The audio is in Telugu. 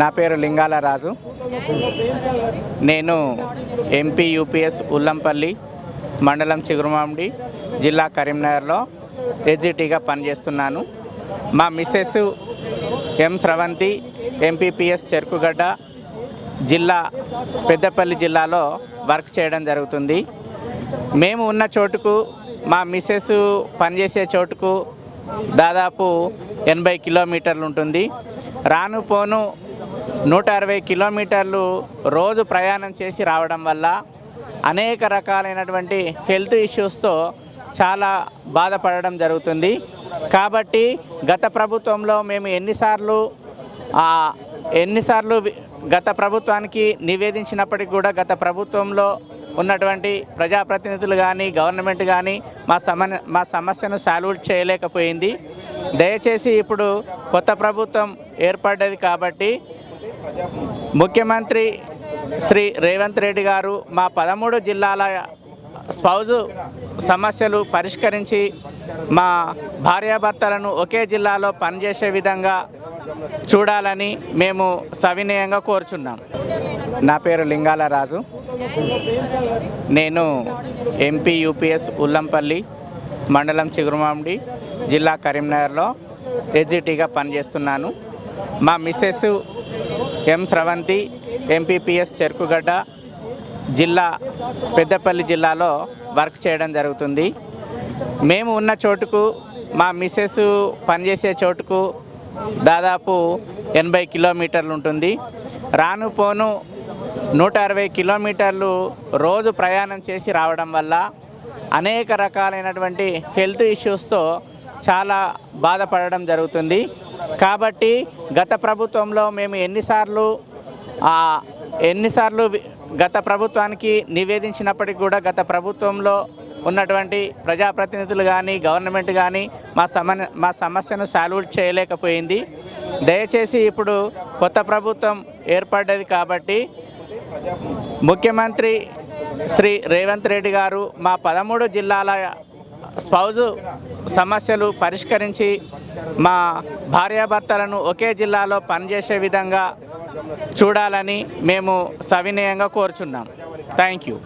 నా పేరు లింగాల రాజు నేను ఎంపీ యూపీఎస్ ఉల్లంపల్లి మండలం చిగురుమామిడి జిల్లా కరీంనగర్లో ఎగ్జిటీగా పనిచేస్తున్నాను. మా Mrs M Sravanthi MPPS Cherukugadda జిల్లా పెద్దపల్లి జిల్లాలో వర్క్ చేయడం జరుగుతుంది. మేము ఉన్న చోటుకు మా మిస్సెస్ పనిచేసే చోటుకు దాదాపు ఎనభై కిలోమీటర్లు ఉంటుంది. రాను పోను నూట అరవై కిలోమీటర్లు రోజు ప్రయాణం చేసి రావడం వల్ల అనేక రకాలైనటువంటి హెల్త్ ఇష్యూస్తో చాలా బాధపడడం జరుగుతుంది. కాబట్టి గత ప్రభుత్వంలో మేము ఎన్నిసార్లు ఎన్నిసార్లు గత ప్రభుత్వానికి నివేదించినప్పటికీ కూడా గత ప్రభుత్వంలో ఉన్నటువంటి ప్రజాప్రతినిధులు కానీ గవర్నమెంట్ కానీ మా సమ మా సమస్యను సాల్వ్ చేయలేకపోయింది. దయచేసి ఇప్పుడు కొత్త ప్రభుత్వం ఏర్పడ్డది కాబట్టి ముఖ్యమంత్రి శ్రీ రేవంత్ రెడ్డి గారు మా పదమూడు జిల్లాల స్పౌజు సమస్యలు పరిష్కరించి మా భార్యాభర్తలను ఒకే జిల్లాలో పనిచేసే విధంగా చూడాలని మేము సవినయంగా కోరుచున్నాం. నా పేరు లింగాల రాజు. నేను ఎంపీ యూపీఎస్ ఉల్లంపల్లి మండలం చిగురుమామిడి జిల్లా కరీంనగర్లో ఎగ్జిటీగా పనిచేస్తున్నాను. మా Mrs M Sravanthi MPPS Cherukugadda జిల్లా పెద్దపల్లి జిల్లాలో వర్క్ చేయడం జరుగుతుంది. మేము ఉన్న చోటుకు మా మిస్సెస్ పనిచేసే చోటుకు దాదాపు ఎనభై కిలోమీటర్లు ఉంటుంది. రాను పోను నూట అరవై కిలోమీటర్లు రోజు ప్రయాణం చేసి రావడం వల్ల అనేక రకాలైనటువంటి హెల్త్ ఇష్యూస్తో చాలా బాధపడడం జరుగుతుంది. కాబట్టి గత ప్రభుత్వంలో మేము ఎన్నిసార్లు ఎన్నిసార్లు గత ప్రభుత్వానికి నివేదించినప్పటికీ కూడా గత ప్రభుత్వంలో ఉన్నటువంటి ప్రజాప్రతినిధులు కానీ గవర్నమెంట్ కానీ మా సమ మా సమస్యను సాల్వ్ చేయలేకపోయింది. దయచేసి ఇప్పుడు కొత్త ప్రభుత్వం ఏర్పడ్డది కాబట్టి ముఖ్యమంత్రి శ్రీ రేవంత్ రెడ్డి గారు మా పదమూడు జిల్లాల స్పౌజు సమస్యలు పరిష్కరించి మా భార్యాభర్తలను ఒకే జిల్లాలో పనిచేసే విధంగా చూడాలని మేము సవినయంగా కోరుచున్నాం. Thank you